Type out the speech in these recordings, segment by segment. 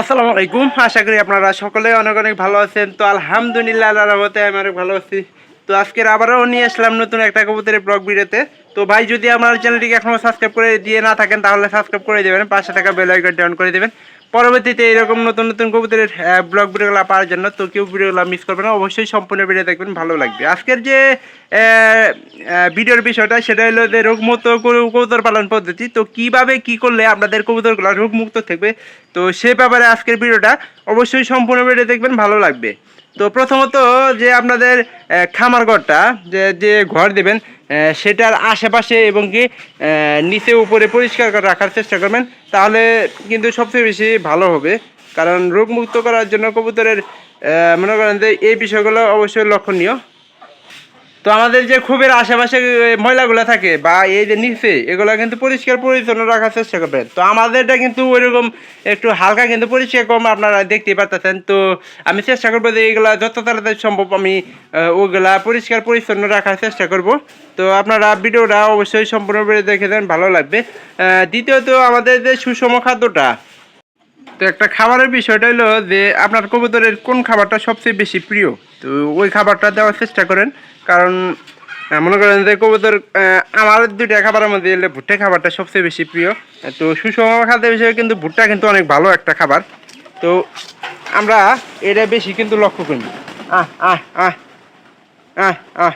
আসসালামু আলাইকুম। আশা করি আপনারা সকলে অনেক অনেক ভালো আছেন। তো আলহামদুলিল্লাহ আল্লাহ রহমতে আমি অনেক ভালো আছি। তো আজকের আবারও নিয়ে আসলাম নতুন একটা কবুতরের ব্লগ ভিডিওতে। তো ভাই, যদি আমার চ্যানেলটিকে এখনও সাবস্ক্রাইব করে দিয়ে না থাকেন, তাহলে সাবস্ক্রাইব করে দেবেন পাঁচশো টাকা বেল আইকনটি অন করে দেবেন। পরবর্তীতে এরকম নতুন নতুন কবুতরের ব্লগ ভিডিওগুলো পাওয়ার জন্য তো কেউ ভিডিওগুলো মিস করবেন না, অবশ্যই সম্পূর্ণ ভিডিও দেখবেন, ভালো লাগবে। আজকের যে ভিডিওর বিষয়টা, সেটা হলো যে রোগমুক্ত কবু- কবুতর পালন পদ্ধতি। তো কীভাবে কি করলে আপনাদের কবুতরগুলো রোগমুক্ত থাকবে? তো সে ব্যাপারে আজকের ভিডিওটা অবশ্যই সম্পূর্ণ ভিডিও দেখবেন, ভালো লাগবে। তো প্রথমত যে আপনাদের খামার ঘরটা, যে যে ঘর দেবেন সেটার আশেপাশে এবং কি নিচে উপরে পরিষ্কার করে রাখার চেষ্টা করবেন, তাহলে কিন্তু সবচেয়ে বেশি ভালো হবে। কারণ রোগমুক্ত করার জন্য কবুতরের মনে করেন যে এই বিষয়গুলো অবশ্যই লক্ষণীয়। তো আমাদের যে খুবের আশেপাশে ময়লাগুলো থাকে বা এই যে নিচে, এগুলো কিন্তু পরিষ্কার পরিচ্ছন্ন রাখার চেষ্টা করবেন তো আমাদেরটা কিন্তু ওইরকম একটু হালকা কিন্তু পরিষ্কার কম আপনারা দেখতেই পারতেছেন। তো আমি চেষ্টা করব যে এইগুলা যত তাড়াতাড়ি সম্ভব আমি ওগুলা পরিষ্কার পরিচ্ছন্ন রাখার চেষ্টা করব। তো আপনারা ভিডিওটা অবশ্যই সম্পূর্ণ করে দেখে দেন ভালো লাগবে। দ্বিতীয়ত আমাদের যে সুষম খাদ্যটা, তো একটা খাবারের বিষয়টা হলো যে আপনার কবুতরের কোন খাবারটা সবচেয়ে বেশি প্রিয়? তো ওই খাবারটা দেওয়ার চেষ্টা করেন। কারণ মনে করেন যে কবুতর আমার দুইটা খাবারের মধ্যে এলে ভুট্টা খাবারটা সবচেয়ে বেশি প্রিয়। তো সুষম খাদ্যের বিষয়ে কিন্তু ভুট্টা কিন্তু অনেক ভালো একটা খাবার। তো আমরা এটা বেশি কিন্তু লক্ষ্য করি। আহ আহ আহ আহ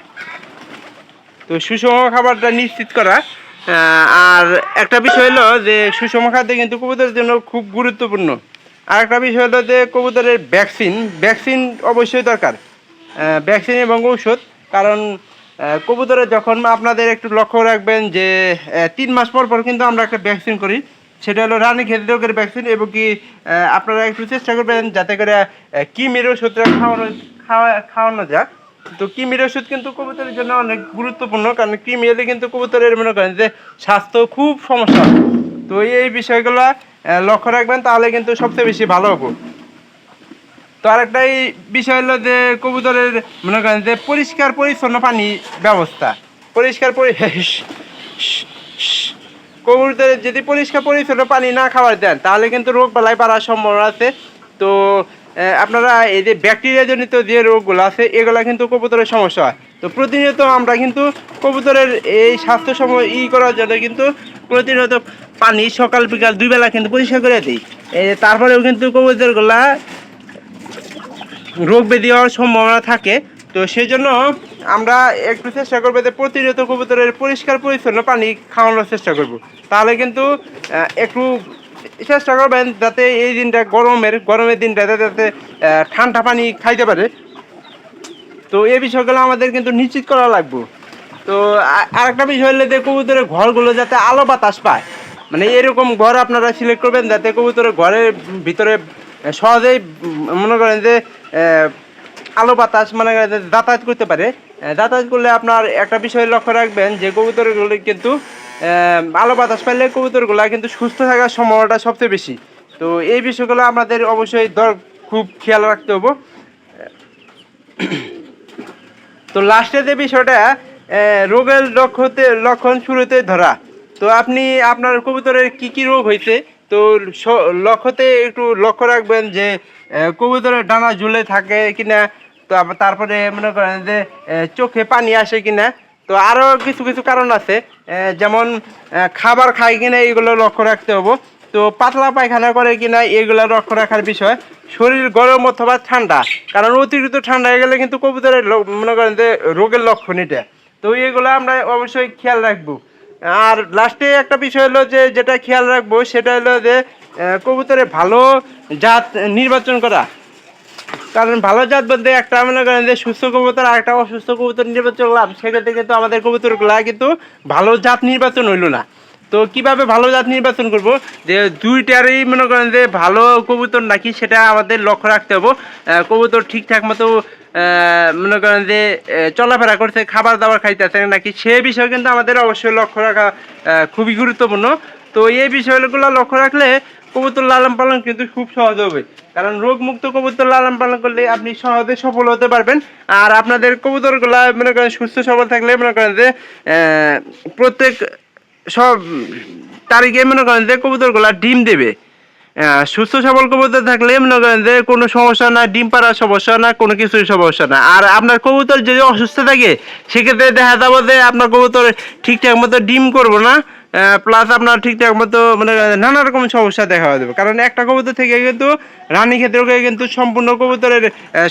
তো সুষম খাবারটা নিশ্চিত করা। আর একটা বিষয় হলো যে সুষম খাদ্য কিন্তু কবুতরের জন্য খুব গুরুত্বপূর্ণ। আর একটা বিষয় হলো যে কবুতরের ভ্যাকসিন ভ্যাকসিন অবশ্যই দরকার। ভ্যাকসিন এবং ঔষধ কারণ আহ, কবুতরের যখন আপনাদের একটু লক্ষ্য রাখবেন যে তিন মাস পর পর কিন্তু আমরা একটা ভ্যাকসিন করি। সেটা হলো রানী খেতে রোগের ভ্যাকসিন এবং কি আপনারা একটু চেষ্টা করবেন যাতে করে কিমির ওষুধটা খাওয়ানো খাওয়া খাওয়ানো যাক তো কৃমির ওষুধ কিন্তু কবুতরের জন্য অনেক গুরুত্বপূর্ণ কারণ কৃমি এলে কিন্তু কবুতরের মনে করেন যে স্বাস্থ্য খুব সমস্যা। তো এই বিষয়গুলো লক্ষ্য রাখবেন তাহলে কিন্তু সবচেয়ে বেশি ভালো হবে। তো আরেকটাই বিষয় হলো যে কবুতরের, মনে করেন যে পরিষ্কার পরিচ্ছন্ন পানি ব্যবস্থা। পরিষ্কার পরি কবুতরের যদি পরিষ্কার পরিচ্ছন্ন পানি না খাবার দেন, তাহলে কিন্তু রোগ বালাই বাড়ার সম্ভাবনা আছে। তো আপনারা এই যে ব্যাকটেরিয়া জনিত যে রোগগুলো আছে, এগুলো কিন্তু কবুতরের সমস্যা হয়। তো প্রতিনিয়ত আমরা কিন্তু কবুতরের এই স্বাস্থ্য সময় ই করার জন্য কিন্তু প্রতিনিয়ত পানি সকাল বিকাল দুই বেলা কিন্তু পরিষ্কার করে দিই। তারপরেও কিন্তু কবুতরগুলা রোগ ব্যাধি হওয়ার সম্ভাবনা থাকে। তো সেই জন্য আমরা একটু চেষ্টা করব যে প্রতিনিয়ত কবুতরের পরিষ্কার, পরিচ্ছন্ন পানি খাওয়ানোর চেষ্টা করব। তাহলে কিন্তু একটু চেষ্টা করবেন যাতে এই দিনটা গরমের গরমের দিনটাতে যাতে ঠান্ডা পানি খাইতে পারে। তো এই বিষয়গুলো আমাদের কিন্তু নিশ্চিত করা লাগবে। তো আরেকটা বিষয় হলো যে কবুতরের ঘরগুলো যাতে আলো বাতাস পায়। মানে এরকম ঘর আপনারা সিলেক্ট করবেন যাতে কবুতরের ঘরের ভিতরে সহজেই মনে করেন যে আলো বাতাস মানে যাতায়াত করতে পারে। যাতায়াত করলে আপনার একটা বিষয় লক্ষ্য রাখবেন যে কবুতরগুলো কিন্তু আলো বাতাস পাইলে কবুতরগুলো কিন্তু সুস্থ থাকার সম্ভাবনাটা সবচেয়ে বেশি। তো এই বিষয়গুলো আমাদের অবশ্যই দর, খুব খেয়াল রাখতে হবে। তো লাস্টে যে বিষয়টা রোগের লক্ষ্যতে লক্ষণ শুরুতে ধরা। তো আপনি আপনার কবুতরের কি কি রোগ হয়েছে তো লক্ষ্যতে একটু লক্ষ্য রাখবেন যে কবুতরের ডানা ঝুলে থাকে কিনা, তো তারপরে মনে করেন যে চোখে পানি আসে কিনা, তো আরও কিছু কিছু কারণ আছে। যেমন খাবার খায় কিনা, এগুলো লক্ষ্য রাখতে হব। তো পাতলা পায়খানা করে কিনা, এগুলো লক্ষ্য রাখার বিষয়। শরীর গরম অথবা ঠান্ডা, কারণ অতিরিক্ত ঠান্ডা হয়ে গেলে কিন্তু কবুতরের মনে করেন যে, রোগের লক্ষণ এটা। তো এগুলো আমরা অবশ্যই খেয়াল রাখব। আর লাস্টে একটা বিষয় হলো যে, যেটা খেয়াল রাখব, সেটা হলো যে কবুতরের ভালো জাত নির্বাচন করা। কারণ ভালো জাত বলতে একটা মনে করেন যে সুস্থ কবুতর আর একটা অসুস্থ কবুতর নির্বাচন করলাম, সেক্ষেত্রে কিন্তু আমাদের কবুতরগুলা কিন্তু ভালো জাত নির্বাচন হইল না। তো কীভাবে ভালো জাত নির্বাচন করব? যে দুইটারই মনে করেন যে ভালো কবুতর নাকি সেটা আমাদের লক্ষ্য রাখতে হবে। কবুতর ঠিকঠাক মতো মনে করেন যে চলাফেরা করছে, খাবার দাবার খাইতেছে নাকি, সে বিষয়ে কিন্তু আমাদের অবশ্যই লক্ষ্য রাখা খুবই গুরুত্বপূর্ণ। তো এই বিষয়গুলো লক্ষ্য রাখলে কবুতর লালন পালন কিন্তু খুব সহজ হবে। কারণ রোগমুক্ত কবুতর লালন পালন করলে আপনি সহজে সফল হতে পারবেন। আর আপনাদের কবুতরগুলা মনে করেন সুস্থ সবল থাকলে মনে করেন যে প্রত্যেক সব তারিখে মনে করেন যে কবুতরগুলা ডিম দেবে। সুস্থ সবল কবুতর থাকলে মনে করেন যে কোনো সমস্যা না, ডিম পাড়ার সমস্যা না, কোনো কিছুর সমস্যা না। আর আপনার কবুতর যদি অসুস্থ থাকে, সেক্ষেত্রে দেখা যাব যে আপনার কবুতর ঠিকঠাক মতো ডিম করব না। প্লাস আপনার ঠিকঠাক মতো মানে নানা রকম সমস্যা দেখা দেবে। কারণ একটা কবুতর থেকে কিন্তু রানী ক্ষেত্রে কিন্তু সম্পূর্ণ কবুতরের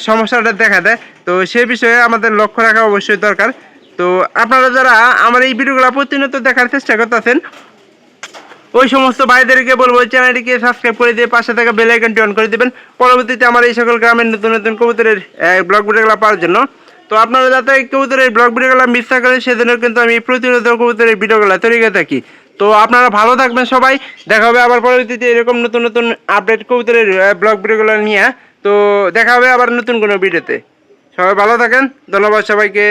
সমস্যাটা দেখা দেয়। তো সে বিষয়ে আমাদের লক্ষ্য রাখা অবশ্যই দরকার। তো আপনারা যারা আমার এই ভিডিওগুলো প্রতিনিয়ত দেখার চেষ্টা করতেছেন, ওই সমস্ত ভাইদেরকে বলব চ্যানেলটিকে সাবস্ক্রাইব করে দিয়ে পাশে থাকা বেল আইকনটি অন করে দিবেন। পরবর্তীতে আমার এই সকল গ্রামের নতুন নতুন কবুতরের ব্লগ ভিডিওগুলো পাওয়ার জন্য তো আপনারা যাতে কবুতরের ব্লগ ভিডিওগুলো মিস না করেন, সেজন্য কিন্তু আমি প্রতিনিয়ত কবুতরের ভিডিওগুলো তৈরি করে থাকি। তো আপনারা ভালো থাকবেন সবাই। দেখা হবে আবার পরবর্তীতে এরকম নতুন নতুন আপডেট কবুতরের ব্লগ ভিডিওগুলো নিয়ে। তো দেখা হবে আবার নতুন কোনো ভিডিওতে। সবাই ভালো থাকেন। ধন্যবাদ সবাইকে।